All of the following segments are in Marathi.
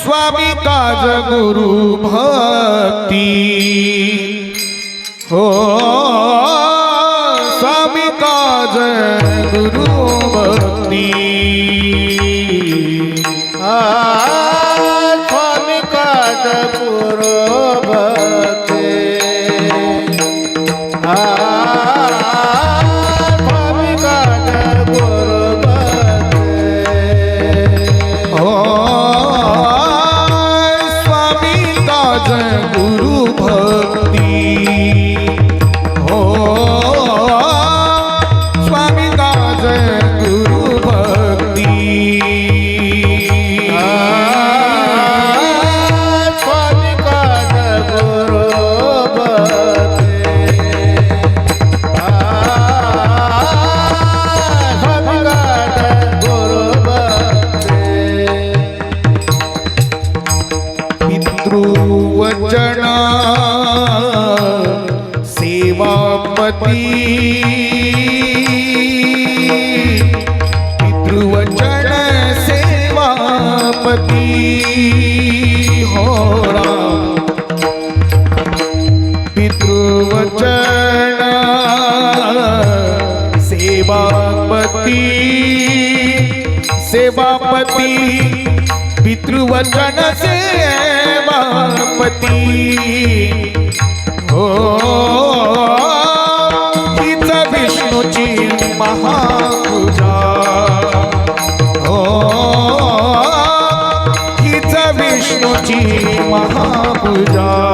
स्वामी काज गुरु भक्ती स्वामी वचना सेवापती. पितृवचन सेवापती. हो पितृवचन सेवापती. सेवापती पितृवचन गणपती. हो. हीच विष्णूची महापूजा. हो. हीच विष्णूची महापूजा.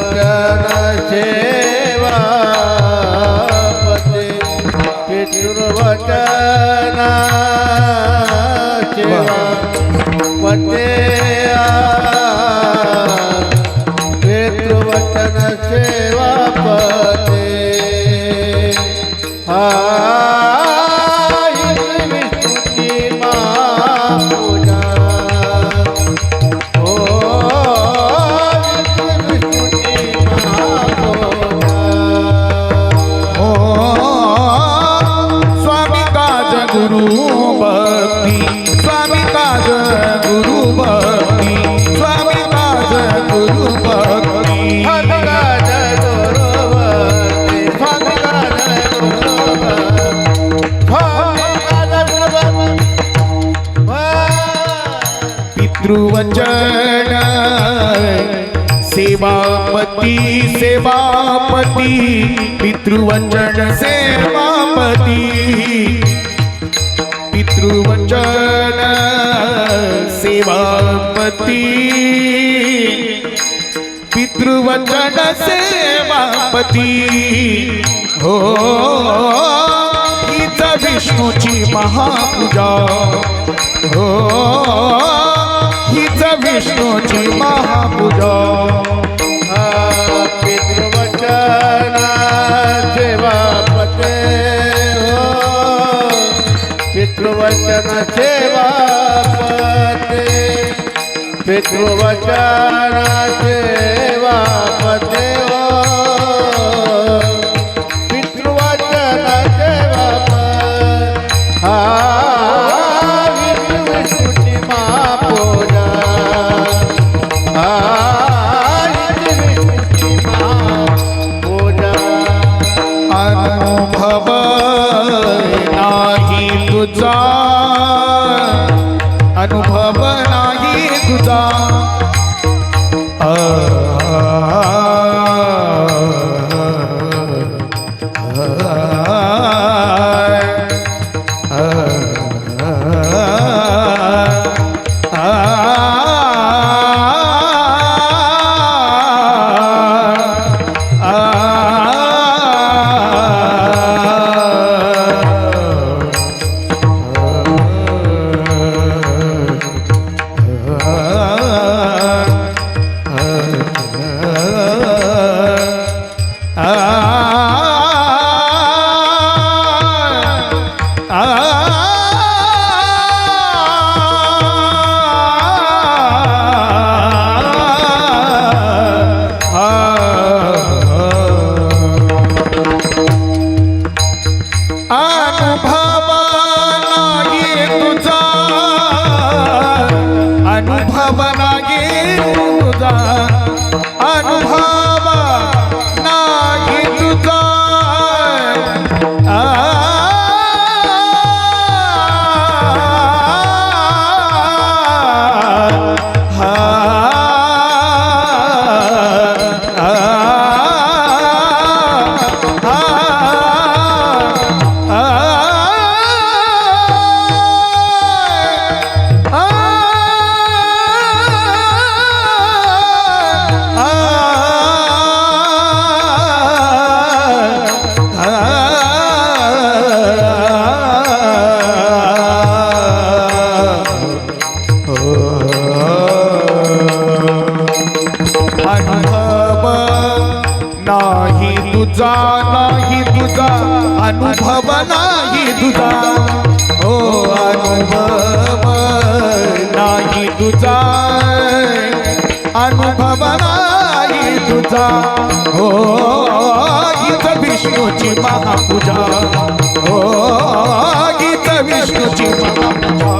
पितृवचन सेवापती पितृवचना सेवापती पितृवचन सेवापते हाय गुरुवती सेवापती सेवापती पितृवचन सेवापती। पितृवचन सेवापती। पितृवचन सेवापती। हो हीच विष्णूची महापूजा। हो। हीच विष्णूची महापूजा. पितृवचना सेवापते हो पितृवचन सेवापते पितृवचना सेवापते Allah Ah. तुझा नाही तुझा अनुभव नाही तुझा. हो अनुभव नाही तुझा. अनुभव नाही तुझा. हो गीत विष्णूची महापूजा. हो गीत विष्णूची महापूजा.